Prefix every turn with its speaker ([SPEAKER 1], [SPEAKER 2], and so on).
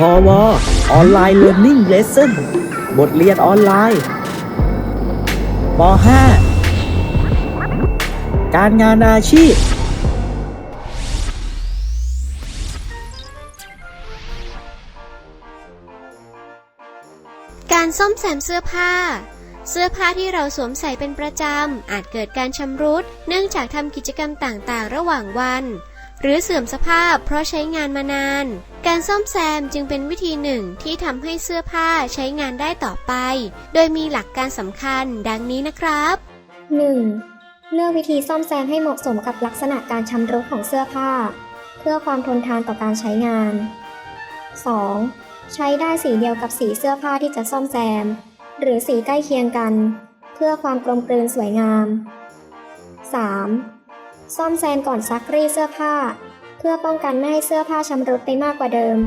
[SPEAKER 1] พอวออนไลน์เรียน i ิ g เลส s o n บทเรียนออนไลน์ป .5 การงานอาชีพ
[SPEAKER 2] การซ่อมแซมเสื้อผ้า เสื้อผ้าที่เราสวมใส่เป็นประจำ อาจเกิดการชำรุด เนื่องจากทำกิจกรรมต่างๆ ระหว่างวัน หรือเสื่อมสภาพเพราะใช้งานมานาน การซ่อมแซมจึงเป็นวิธีหนึ่งที่ทำให้เสื้อผ้าใช้งานได้ต่อไป โดยมีหลักการสำคัญดังนี้นะครับ
[SPEAKER 3] 1. เลือกวิธีซ่อมแซมให้เหมาะสมกับลักษณะการชำรุดของเสื้อผ้า เพื่อความทนทานต่อการใช้งาน 2. ใช้ได้สีเดียวกับสีเสื้อผ้าที่จะซ่อมแซม หรือสีใกล้เคียงกัน เพื่อความกลมกลืนสวยงาม 3. ซ่อมแซมก่อนซักรีดเสื้อผ้า เพื่อป้องกันไม่ให้เสื้อผ้าชำรุดไปมากกว่าเดิม